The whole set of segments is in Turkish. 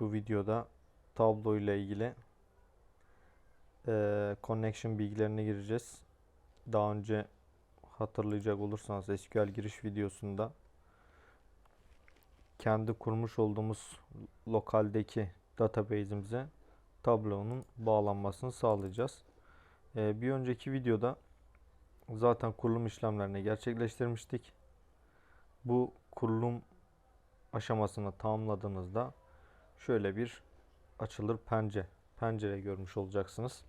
Bu videoda tablo ile ilgili eee, connection bilgilerine gireceğiz. Daha önce hatırlayacak olursanız SQL giriş videosunda kendi kurmuş olduğumuz lokaldeki database'imize tablonun bağlanmasını sağlayacağız. Eee, bir önceki videoda zaten kurulum işlemlerini gerçekleştirmiştik. Bu kurulum aşamasını tamamladığınızda şöyle bir açılır pencere pencere görmüş olacaksınız.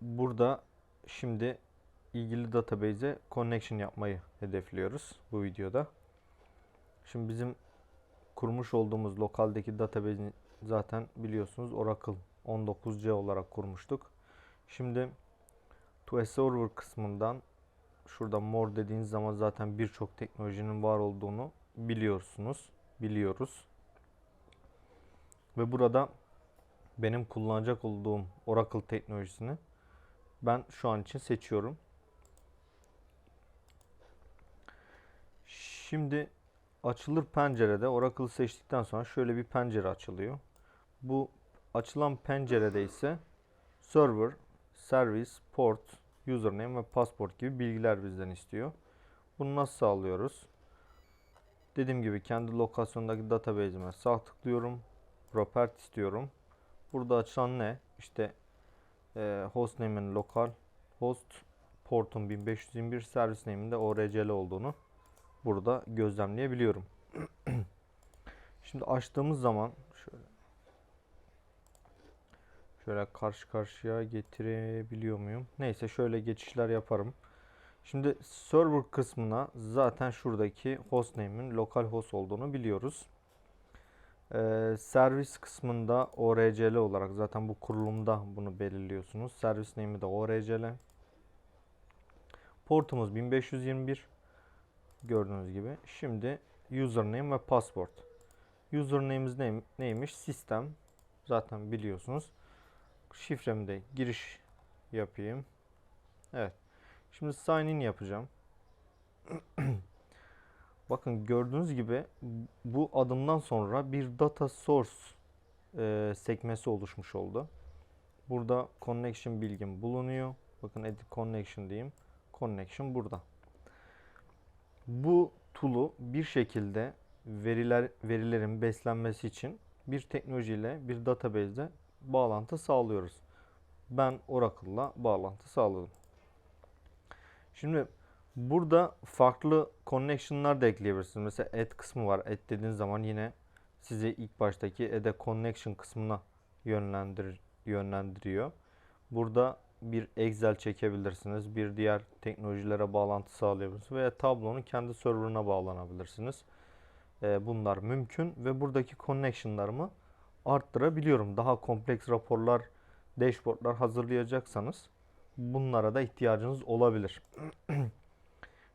Burada şimdi ilgili database'e connection yapmayı hedefliyoruz bu videoda. Şimdi bizim kurmuş olduğumuz lokaldeki database'i zaten biliyorsunuz Oracle 19c olarak kurmuştuk. Şimdi to a server kısmından şurada more dediğiniz zaman zaten birçok teknolojinin var olduğunu biliyorsunuz. Biliyoruz. Ve burada benim kullanacak olduğum Oracle teknolojisini ben şu an için seçiyorum. Şimdi açılır pencerede Oracle seçtikten sonra şöyle bir pencere açılıyor. Bu açılan pencerede ise server, service, port, username ve passport gibi bilgiler bizden istiyor. Bunu nasıl sağlıyoruz? Dediğim gibi kendi lokasyondaki database'ime sağ tıklıyorum. Properties diyorum. Burada açılan ne? İşte e, hostname'in lokal, host portun 1521, servis name'in de ORCL olduğunu burada gözlemleyebiliyorum. Şimdi açtığımız zaman şöyle şöyle karşı karşıya getirebiliyor muyum? Neyse şöyle geçişler yaparım. Şimdi server kısmına zaten şuradaki hostname'in lokal host olduğunu biliyoruz. Ee, servis kısmında ORCL olarak zaten bu kurulumda bunu belirliyorsunuz. Servis name'i de ORCL. Portumuz 1521 gördüğünüz gibi. Şimdi username ve password. Username'imiz ne, neymiş? Sistem. Zaten biliyorsunuz. Şifremi de giriş yapayım. Evet. Şimdi sign in yapacağım. Bakın gördüğünüz gibi bu adımdan sonra bir data source e, sekmesi oluşmuş oldu. Burada connection bilgim bulunuyor. Bakın edit connection diyeyim. Connection burada. Bu tool'u bir şekilde veriler verilerin beslenmesi için bir teknolojiyle bir database'de bağlantı sağlıyoruz. Ben Oracle'la bağlantı sağladım. Şimdi burada farklı connection'lar da ekleyebilirsiniz. Mesela add kısmı var. Add dediğiniz zaman yine sizi ilk baştaki add a connection kısmına yönlendir yönlendiriyor. Burada bir Excel çekebilirsiniz. Bir diğer teknolojilere bağlantı sağlayabilirsiniz. Veya tablonun kendi serverına bağlanabilirsiniz. Ee, bunlar mümkün ve buradaki connection'larımı arttırabiliyorum. Daha kompleks raporlar, dashboardlar hazırlayacaksanız bunlara da ihtiyacınız olabilir.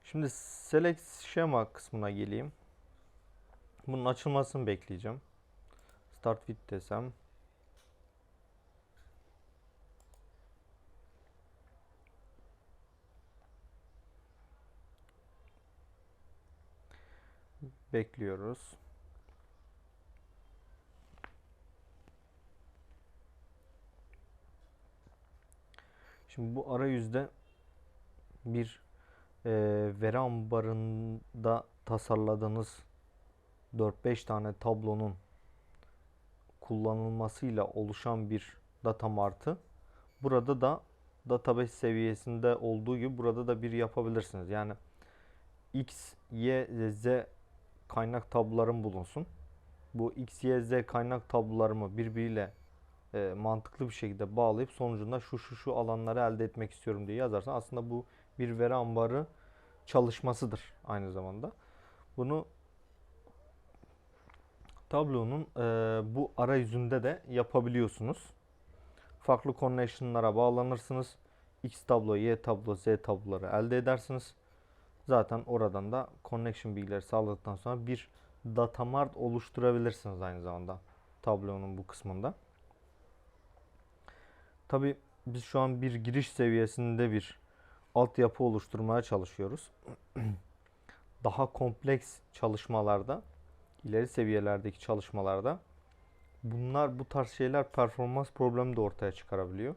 Şimdi select şema kısmına geleyim. Bunun açılmasını bekleyeceğim. Start with desem. Bekliyoruz. Şimdi bu arayüzde bir e, veri ambarında tasarladığınız 4-5 tane tablonun kullanılmasıyla oluşan bir data martı. Burada da database seviyesinde olduğu gibi burada da bir yapabilirsiniz. Yani X, Y, Z kaynak tablolarım bulunsun. Bu X, Y, Z kaynak tablolarımı birbiriyle e, mantıklı bir şekilde bağlayıp sonucunda şu şu şu alanları elde etmek istiyorum diye yazarsan aslında bu bir veri ambarı çalışmasıdır aynı zamanda. Bunu tablonun e, bu arayüzünde de yapabiliyorsunuz. Farklı connection'lara bağlanırsınız. X tablo, Y tablo, Z tabloları elde edersiniz. Zaten oradan da connection bilgileri sağladıktan sonra bir data mart oluşturabilirsiniz aynı zamanda tablonun bu kısmında. Tabi biz şu an bir giriş seviyesinde bir altyapı oluşturmaya çalışıyoruz. Daha kompleks çalışmalarda ileri seviyelerdeki çalışmalarda bunlar bu tarz şeyler performans problemi de ortaya çıkarabiliyor.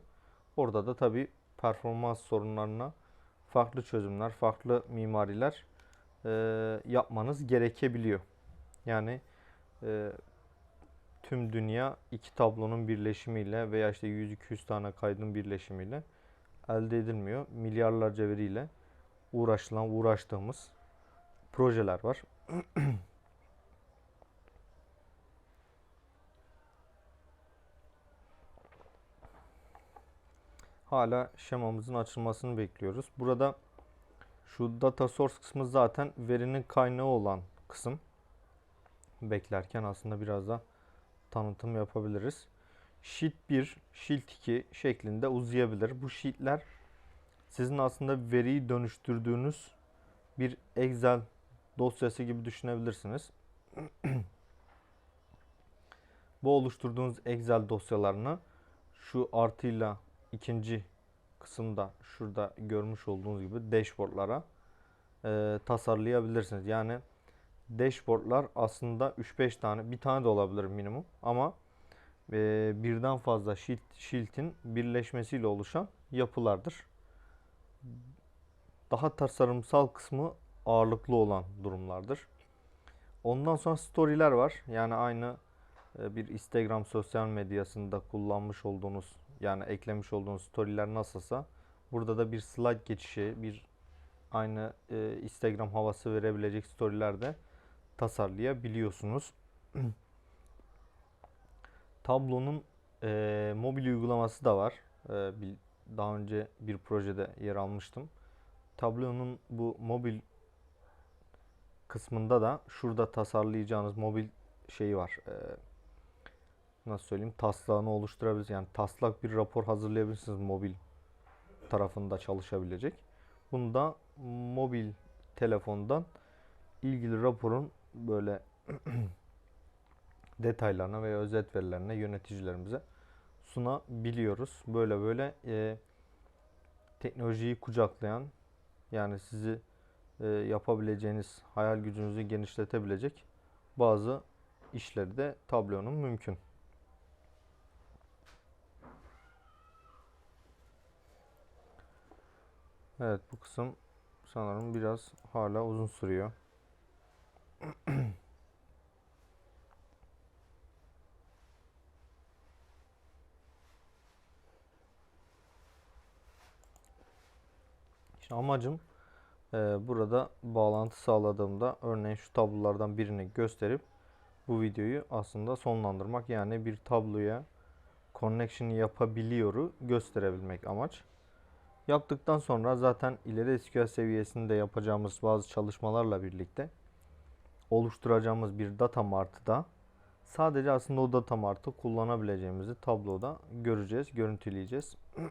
Orada da tabii performans sorunlarına farklı çözümler, farklı mimariler e, yapmanız gerekebiliyor. Yani e, tüm dünya iki tablonun birleşimiyle veya işte 100-200 tane kaydın birleşimiyle elde edilmiyor. Milyarlarca veriyle uğraşılan, uğraştığımız projeler var. Hala şemamızın açılmasını bekliyoruz. Burada şu data source kısmı zaten verinin kaynağı olan kısım. Beklerken aslında biraz da tanıtım yapabiliriz. Sheet 1, Sheet 2 şeklinde uzayabilir. Bu sheetler sizin aslında veriyi dönüştürdüğünüz bir Excel dosyası gibi düşünebilirsiniz. Bu oluşturduğunuz Excel dosyalarını şu artıyla ikinci kısımda şurada görmüş olduğunuz gibi dashboardlara e, tasarlayabilirsiniz. Yani dashboardlar aslında 3-5 tane, bir tane de olabilir minimum ama e, birden fazla sheet, sheet'in birleşmesiyle oluşan yapılardır. Daha tasarımsal kısmı ağırlıklı olan durumlardır. Ondan sonra story'ler var. Yani aynı e, bir Instagram sosyal medyasında kullanmış olduğunuz yani eklemiş olduğunuz story'ler nasılsa burada da bir slide geçişi, bir aynı e, Instagram havası verebilecek story'ler de tasarlayabiliyorsunuz. Tablo'nun e, mobil uygulaması da var. E, bir, daha önce bir projede yer almıştım. Tablo'nun bu mobil kısmında da şurada tasarlayacağınız mobil şeyi var. E, nasıl söyleyeyim? Taslağını oluşturabilirsiniz. Yani taslak bir rapor hazırlayabilirsiniz mobil tarafında çalışabilecek. Bunu da mobil telefondan ilgili raporun böyle detaylarına veya özet verilerine yöneticilerimize sunabiliyoruz. Böyle böyle e, teknolojiyi kucaklayan yani sizi e, yapabileceğiniz hayal gücünüzü genişletebilecek bazı işleri de tablonun mümkün. Evet bu kısım sanırım biraz hala uzun sürüyor. İşte amacım e, burada bağlantı sağladığımda örneğin şu tablolardan birini gösterip bu videoyu aslında sonlandırmak. Yani bir tabloya connection yapabiliyoru gösterebilmek amaç. Yaptıktan sonra zaten ileri SQL seviyesinde yapacağımız bazı çalışmalarla birlikte oluşturacağımız bir data mart'ta sadece aslında o data mart'ı kullanabileceğimizi tabloda göreceğiz, görüntüleyeceğiz.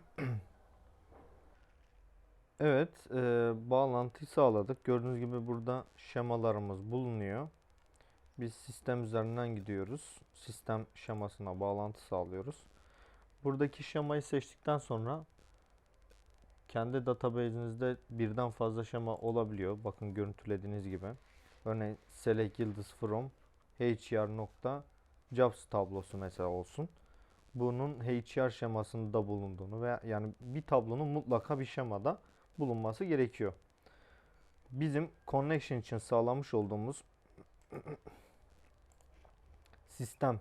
evet, e, bağlantıyı sağladık. Gördüğünüz gibi burada şemalarımız bulunuyor. Biz sistem üzerinden gidiyoruz. Sistem şemasına bağlantı sağlıyoruz. Buradaki şemayı seçtikten sonra kendi database'inizde birden fazla şema olabiliyor. Bakın görüntülediğiniz gibi. Örneğin select yıldız from hr nokta jobs tablosu mesela olsun. Bunun HR şemasında bulunduğunu veya yani bir tablonun mutlaka bir şemada bulunması gerekiyor. Bizim connection için sağlamış olduğumuz sistem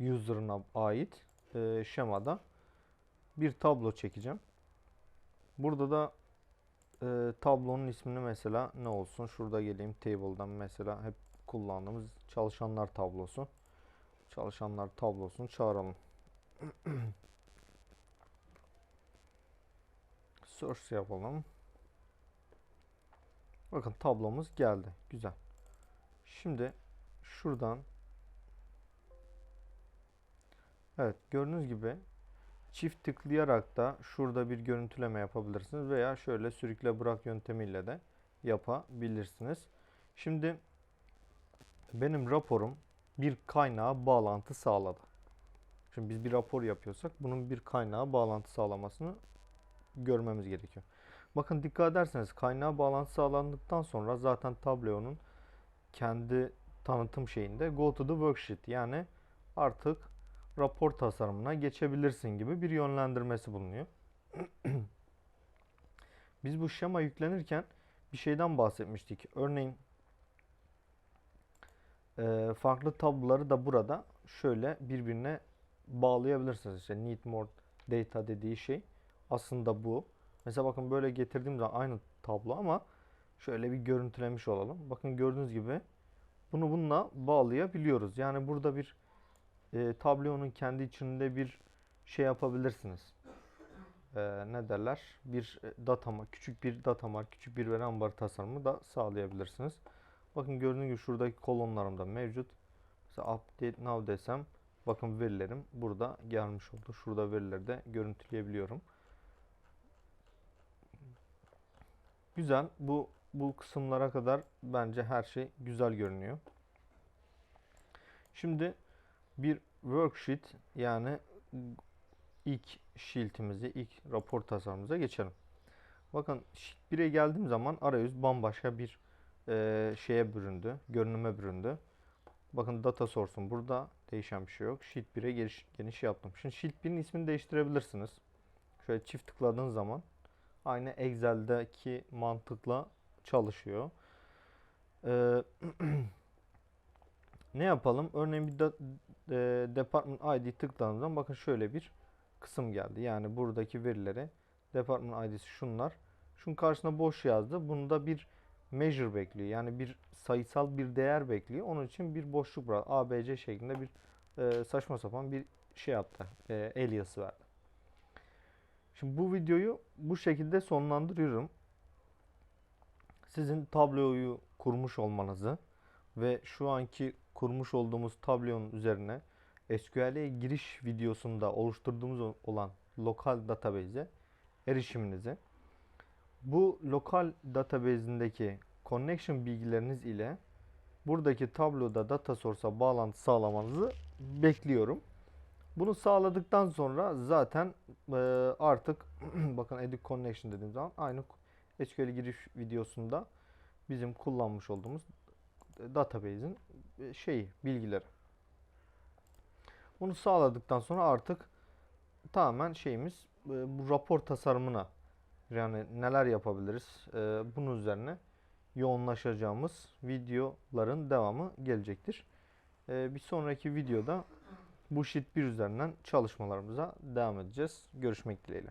user'ına ait e, şemada bir tablo çekeceğim. Burada da e, tablonun ismini mesela ne olsun? Şurada geleyim table'dan mesela hep kullandığımız çalışanlar tablosu. Çalışanlar tablosunu çağıralım. Search yapalım. Bakın tablomuz geldi. Güzel. Şimdi şuradan Evet gördüğünüz gibi Çift tıklayarak da şurada bir görüntüleme yapabilirsiniz veya şöyle sürükle bırak yöntemiyle de yapabilirsiniz. Şimdi benim raporum bir kaynağa bağlantı sağladı. Şimdi biz bir rapor yapıyorsak bunun bir kaynağa bağlantı sağlamasını görmemiz gerekiyor. Bakın dikkat ederseniz kaynağa bağlantı sağlandıktan sonra zaten tablonun kendi tanıtım şeyinde go to the worksheet yani artık rapor tasarımına geçebilirsin gibi bir yönlendirmesi bulunuyor. Biz bu şema yüklenirken bir şeyden bahsetmiştik. Örneğin e, farklı tabloları da burada şöyle birbirine bağlayabilirsiniz. İşte need more data dediği şey aslında bu. Mesela bakın böyle getirdiğim zaman aynı tablo ama şöyle bir görüntülemiş olalım. Bakın gördüğünüz gibi bunu bununla bağlayabiliyoruz. Yani burada bir e, tablonun kendi içinde bir şey yapabilirsiniz. E, ne derler? Bir e, data mart, küçük bir data mart, küçük bir veri ambarı tasarımı da sağlayabilirsiniz. Bakın gördüğünüz gibi şuradaki kolonlarım da mevcut. Mesela update now desem bakın verilerim burada gelmiş oldu. Şurada verileri de görüntüleyebiliyorum. Güzel. Bu bu kısımlara kadar bence her şey güzel görünüyor. Şimdi bir worksheet yani ilk sheet'imizi, ilk rapor tasarımımıza geçelim. Bakın sheet 1'e geldiğim zaman arayüz bambaşka bir e, şeye büründü, görünüme büründü. Bakın data source'um burada değişen bir şey yok. Sheet 1'e geniş, geniş yaptım. Şimdi Sheet 1'in ismini değiştirebilirsiniz. Şöyle çift tıkladığınız zaman aynı Excel'deki mantıkla çalışıyor. Ee, ne yapalım? Örneğin bir da, e, Department ID tıkladığınız zaman bakın şöyle bir kısım geldi. Yani buradaki verileri Department ID'si şunlar. Şunun karşısına boş yazdı. Bunda bir measure bekliyor. Yani bir sayısal bir değer bekliyor. Onun için bir boşluk bırak. ABC şeklinde bir e, saçma sapan bir şey yaptı. E, alias verdi. Şimdi bu videoyu bu şekilde sonlandırıyorum. Sizin tabloyu kurmuş olmanızı ve şu anki kurmuş olduğumuz tablonun üzerine SQL'e giriş videosunda oluşturduğumuz olan lokal database'e erişiminizi bu lokal database'indeki connection bilgileriniz ile buradaki tabloda data source'a bağlantı sağlamanızı bekliyorum. Bunu sağladıktan sonra zaten e, artık bakın edit connection dediğim zaman aynı SQL giriş videosunda bizim kullanmış olduğumuz database'in e, şeyi bilgileri. Bunu sağladıktan sonra artık tamamen şeyimiz e, bu rapor tasarımına yani neler yapabiliriz e, bunun üzerine yoğunlaşacağımız videoların devamı gelecektir. Bir sonraki videoda bu sheet 1 üzerinden çalışmalarımıza devam edeceğiz. Görüşmek dileğiyle.